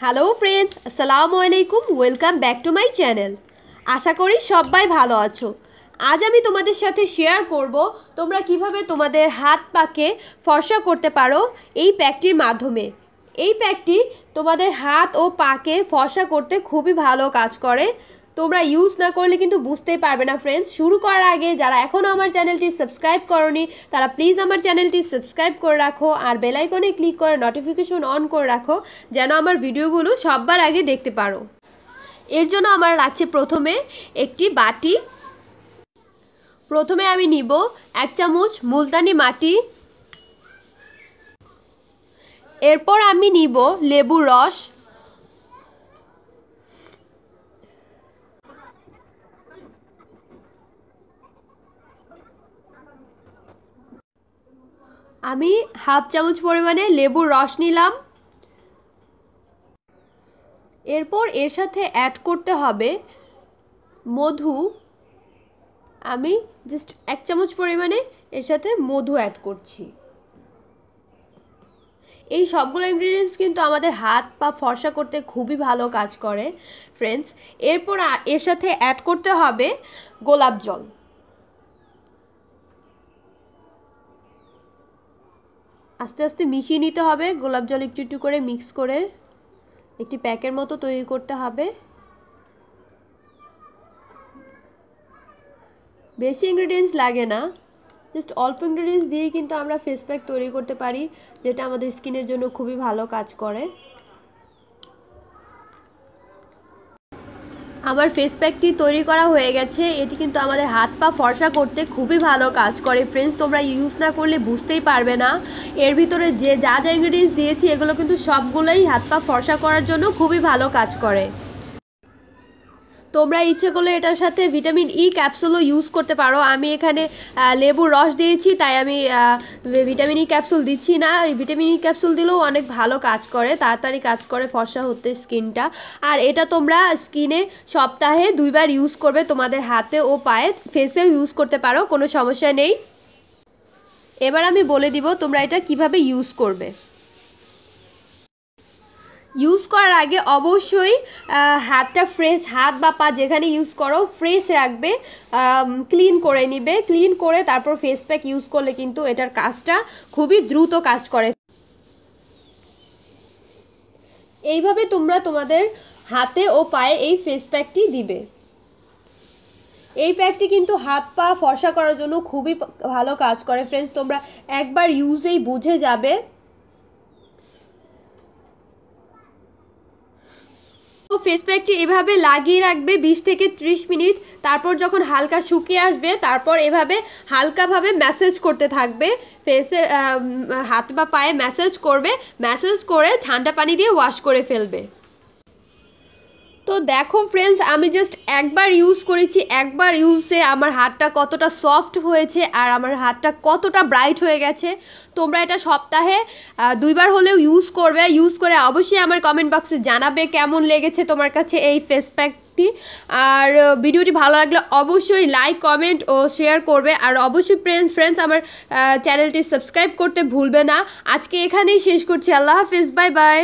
Hello friends আসসালামু আলাইকুম welcome back to my channel আশা করি সবাই ভালো আছো। আজ আমি তোমাদের সাথে শেয়ার করব তোমরা কীভাবে তোমাদের হাত পাকে ফর্সা করতে পারো এই প্যাকটির মাধ্যমে। এই প্যাকটি তোমাদের হাত ও পাকে ফর্সা করতে খুবই ভালো কাজ করে। তোমরা ইউজ না করলে কিন্তু বুঝতেই পারবে না ফ্রেন্ডস শুরু করার আগে যারা এখনও আমার চ্যানেলটি সাবস্ক্রাইব করনি, তারা প্লিজ আমার চ্যানেলটি সাবস্ক্রাইব করে রাখো আর বেল আইকনে ক্লিক করে নোটিফিকেশন অন করে রাখো, যেন আমার ভিডিওগুলো সববার আগে দেখতে পারো। এর জন্য আমার লাগছে প্রথমে একটি বাটি। প্রথমে আমি নিব এক চামচ মুলতানি মাটি। এরপর আমি নিব লেবুর রস। আমি হাফ চামচ পরিমাণে লেবুর রস নিলাম। এরপর এর সাথে অ্যাড করতে হবে মধু। আমি জাস্ট এক চামচ পরিমাণে এর সাথে মধু অ্যাড করছি। এই সবগুলো ইনগ্রিডিয়েন্টস কিন্তু আমাদের হাত পা ফর্সা করতে খুবই ভালো কাজ করে ফ্রেন্ডস এরপর এর সাথে অ্যাড করতে হবে গোলাপ জল। আস্তে আস্তে মিশিয়ে নিতে হবে। গোলাপ জল একটু একটু করে মিক্স করে একটি প্যাকের মতো তৈরি করতে হবে। বেশি ইনগ্রিডিয়েন্টস লাগে না। জাস্ট অল্প ইনগ্রিডিয়েন্টস দিয়েই কিন্তু আমরা ফেস প্যাক তৈরি করতে পারি, যেটা আমাদের স্কিনের জন্য খুবই ভালো কাজ করে। আমার ফেস প্যাকটি তৈরি করা হয়ে গেছে। এটি কিন্তু আমাদের হাত পা ফর্সা করতে খুবই ভালো কাজ করে। ফ্রেন্ডস তোমরা ইউজ না করলে বুঝতেই পারবে না। এর ভিতরে যে যা যা ইনগ্রিডিয়েন্টস দিয়েছি, এগুলো কিন্তু সবগুলোই হাত পা ফর্সা করার জন্য খুবই ভালো কাজ করে। তোমরা ইচ্ছে করলে এটার সাথে ভিটামিন ই ক্যাপসুলও ইউজ করতে পারো। আমি এখানে লেবুর রস দিয়েছি, তাই আমি ভিটামিন ই ক্যাপসুল দিচ্ছি না। ভিটামিন ই ক্যাপসুল দিলেও অনেক ভালো কাজ করে, তাড়াতাড়ি কাজ করে ফর্সা হতে স্কিনটা। আর এটা তোমরা স্কিনে সপ্তাহে দুইবার ইউজ করবে তোমাদের হাতে ও পায়ে। ফেসেও ইউজ করতে পারো, কোনো সমস্যা নেই। এবার আমি বলে দিব তোমরা এটা কীভাবে ইউজ করবে। ইউজ করার আগে অবশ্যই হাতটা ফ্রেশ হাত বা পা যেখানে ইউজ করো ফ্রেশ রাখবে ক্লিন করে নিবে। ক্লিন করে তারপর ফেস প্যাক ইউজ করলে কিন্তু এটার কাজটা খুবই দ্রুত কাজ করে। এইভাবে তোমরা তোমাদের হাতে ও পায়ে এই ফেস প্যাকটি দিবে। এই প্যাকটি কিন্তু হাত পা ফর্সা করার জন্য খুবই ভালো কাজ করে। ফ্রেন্ডস তোমরা একবার ইউজেই বুঝে যাবে। তো ফেস প্যাকটি এভাবে লাগিয়ে রাখবে বিশ থেকে ত্রিশ মিনিট। তারপর যখন হালকা শুকিয়ে আসবে, তারপর এভাবে হালকাভাবে ম্যাসেজ করতে থাকবে। ফেসে হাত বা পায়ে ম্যাসেজ করবে। ম্যাসেজ করে ঠান্ডা পানি দিয়ে ওয়াশ করে ফেলবে। তো দেখো ফ্রেন্ডস আমি জাস্ট একবার ইউজ করেছি, একবার ইউজে আমার হাতটা কতটা সফট হয়েছে আর আমার হাতটা কতটা ব্রাইট হয়ে গেছে। তোমরা এটা সপ্তাহে দুইবার হলেও ইউজ করবে। ইউজ করে অবশ্যই আমার কমেন্ট বক্সে জানাবে কেমন লেগেছে তোমার কাছে এই ফেস প্যাকটি আর ভিডিওটি ভালো লাগলে অবশ্যই লাইক কমেন্ট ও শেয়ার করবে। আর অবশ্যই ফ্রেন্ডস ফ্রেন্ডস আমার চ্যানেলটি সাবস্ক্রাইব করতে ভুলবে না। আজকে এখানেই শেষ করছি। আল্লাহ হাফিজ বাই বাই